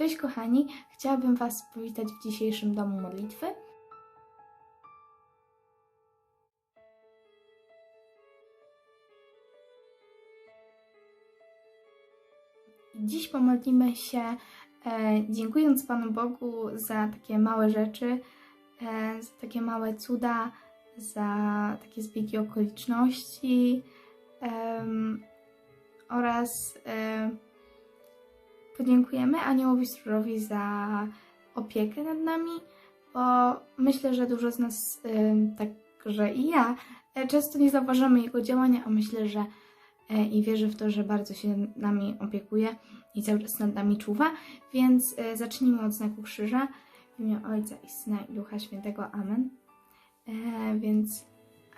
Cześć kochani, chciałabym Was powitać w dzisiejszym domu modlitwy. Dziś pomodlimy się, e, dziękując Panu Bogu za takie małe rzeczy, e, za takie małe cuda, za takie zbiegi okoliczności em, oraz e, podziękujemy Aniołowi Stróżowi za opiekę nad nami, bo myślę, że dużo z nas, także i ja, e, często nie zauważamy jego działania, a myślę, że e, i wierzę w to, że bardzo się nami opiekuje i cały czas nad nami czuwa. Więc e, zacznijmy od znaku krzyża. W imię Ojca i Syna i Ducha Świętego. Amen. Więc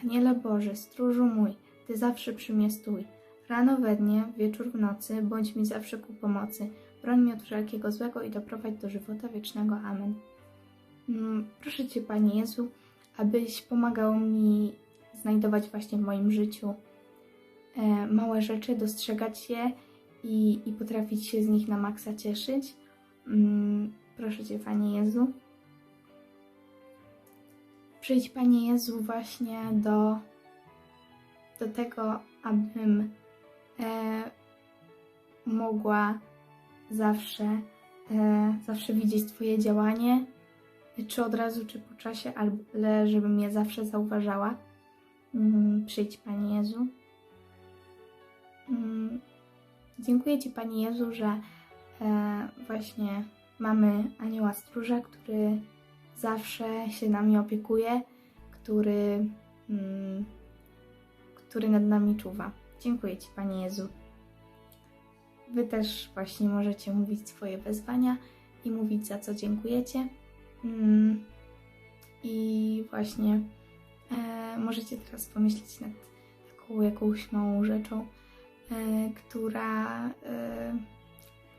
Aniele Boże, stróżu mój, Ty zawsze przy mnie stój. Rano we dnie, wieczór w nocy, bądź mi zawsze ku pomocy. Broń mnie od wszelkiego złego i doprowadź do żywota wiecznego. Amen. Mm, Proszę Cię, Panie Jezu, abyś pomagał mi znajdować właśnie w moim życiu e, małe rzeczy, dostrzegać je i, i potrafić się z nich na maksa cieszyć. Mm, Proszę Cię, Panie Jezu. Przyjdź, Panie Jezu, właśnie do, do tego, abym e, mogła zawsze, e, zawsze widzieć Twoje działanie, czy od razu, czy po czasie, ale żebym je zawsze zauważała. Mm, Przyjdź, Panie Jezu. Mm, Dziękuję Ci, Panie Jezu, że e, właśnie mamy anioła stróża, który zawsze się nami opiekuje, który, mm, który nad nami czuwa. Dziękuję Ci, Panie Jezu. Wy też właśnie możecie mówić swoje wezwania i mówić za co dziękujecie. Mm, I właśnie e, możecie teraz pomyśleć nad taką jakąś małą rzeczą, e, która, e,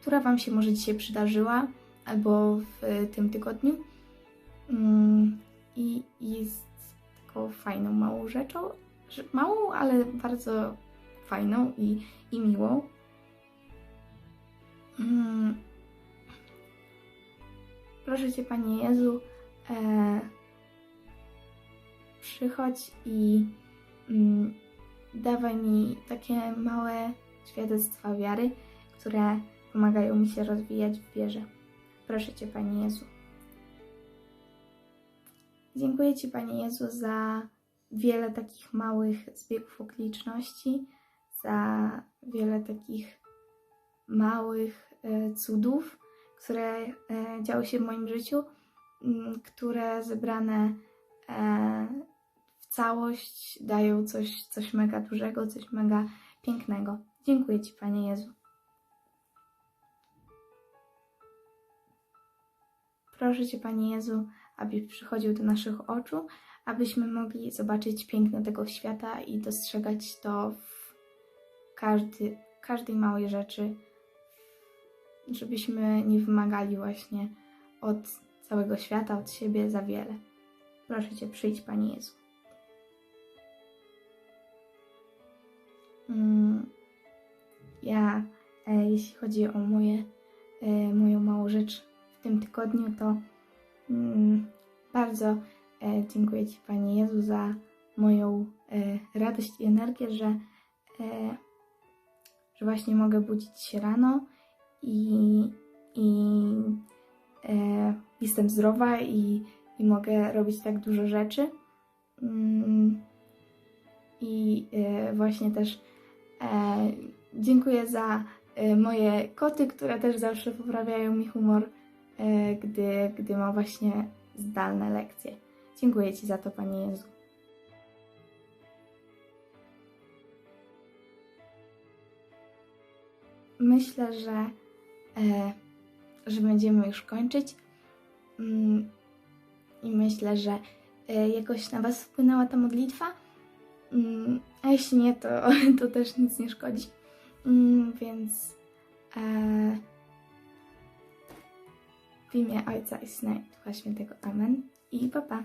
która Wam się może dzisiaj przydarzyła albo w tym tygodniu. Mm, I jest taką fajną, małą rzeczą. Małą, ale bardzo fajną i, i miłą. Mm. Proszę Cię, Panie Jezu, e, przychodź i mm, dawaj mi takie małe świadectwa wiary, które pomagają mi się rozwijać w wierze. Proszę Cię, Panie Jezu. Dziękuję Ci, Panie Jezu, za wiele takich małych zbiegów okoliczności, za wiele takich małych e, cudów, które e, działy się w moim życiu, m, które zebrane e, w całość dają coś, coś mega dużego, coś mega pięknego. Dziękuję Ci, Panie Jezu. Proszę Cię, Panie Jezu, abyś przychodził do naszych oczu, abyśmy mogli zobaczyć piękno tego świata i dostrzegać to w każdy, każdej małej rzeczy, żebyśmy nie wymagali właśnie od całego świata, od siebie za wiele. Proszę Cię, przyjdź, Panie Jezu. Mm, Ja, e, jeśli chodzi o moje, e, moją małą rzecz w tym tygodniu, to mm, bardzo e, dziękuję Ci, Panie Jezu, za moją radość i energię, że, że właśnie mogę budzić się rano i, i e, jestem zdrowa i, i mogę robić tak dużo rzeczy. Mm, I e, właśnie też e, dziękuję za e, moje koty, które też zawsze poprawiają mi humor, e, gdy, gdy mam właśnie zdalne lekcje. Dziękuję Ci za to, Panie Jezu. Myślę, że, że będziemy już kończyć. Mm, I myślę, że e, jakoś na Was wpłynęła ta modlitwa. Mm, a jeśli nie, to, to też nic nie szkodzi. Mm, więc e, w imię Ojca i Syna i Ducha Świętego. Amen. I pa pa.